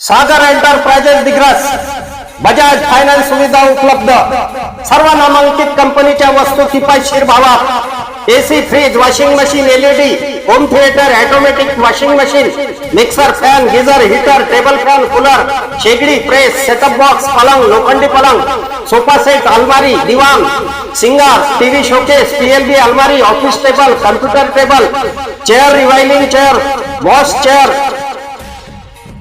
सागर enterprises Digras Bajaj finance सुविधा उपलब्ध. सर्व नामांकित कंपनीच्या वस्तू किफायतशीर भावात AC fridge washing machine LED home theatre automatic washing machine mixer fan geyser heater table fan cooler शेगडी प्रेस सेटअप बॉक्स पलंग लोखंडी पलंग सोफा सेट अलमारी दिवान सिंगार टीव्ही शोकेस पीएलबी अलमारी office table computer table chair revolving chair wash chair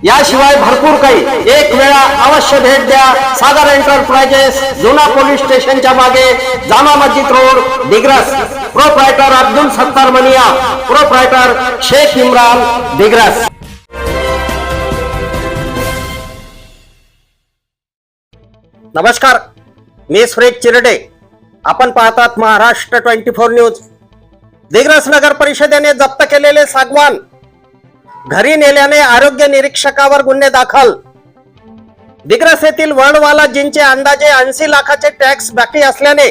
याशिवाय भरपूर काही. एक वेळा अवश्य भेट द्या. सागर एंटरप्राइजेस जुना पोलीस स्टेशनच्या मागे Jama Masjid road Digras. Proprietor Abdul Sattar Maniya. Proprietor Shaikh Imran Digras. नमस्कार. मी सुरेश चिरडे. आपण पाहतात Maharashtra twenty four news. Digras नगर परिषदेने जप्त केलेले सागवान घरी नेल्याने आरोग्य निरीक्षकावर गुन्हे दाखल. दिग्रस येथील वळणवालाजींचे अंदाजे ऐंशी लाखाचे टॅक्स बाकी असल्याने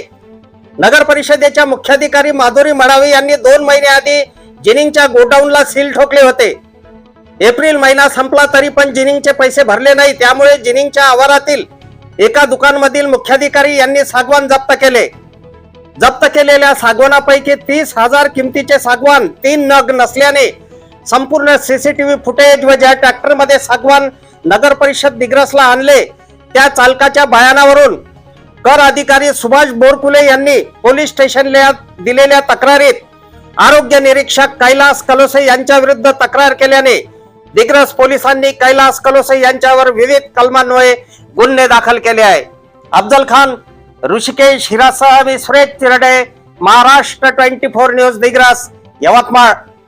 नगर परिषदेच्या मुख्याधिकारी माधुरी मडावी यांनी दोन महिने आधी जिनिंगच्या गोडाऊनला सील ठोकले होते. एप्रिल महिना संपला तरी पण जिनिंगचे पैसे भरले नाही त्यामुळे जिनिंगच्या आवारातील एका दुकानमधील मुख्याधिकारी यांनी सागवान जप्त केले. जप्त केलेल्या सागवानापैकी तीस हजार किमतीचे सागवान तीन नग नसल्याने संपूर्ण सीसीटीव्ही फुटेज व ज्या ट्रॅक्टरमध्ये सागवान नगर परिषद दिग्रसला आणले त्या चालकाच्या बयानावरून कर अधिकारी सुभाष बोरकुले यांनी पोलीस स्टेशनला दिलेल्या तक्रारीत आरोग्य निरीक्षक कैलास कलोसे यांच्या विरुद्ध तक्रार केल्याने दिग्रस पोलिसांनी कैलास कलोसे यांच्यावर विविध कलमान्वये गुन्हे दाखल केले आहे अफजल खान ऋषिकेश हिरासह मी Suresh Tirde Maharashtra twenty four news Digras Yavatmal.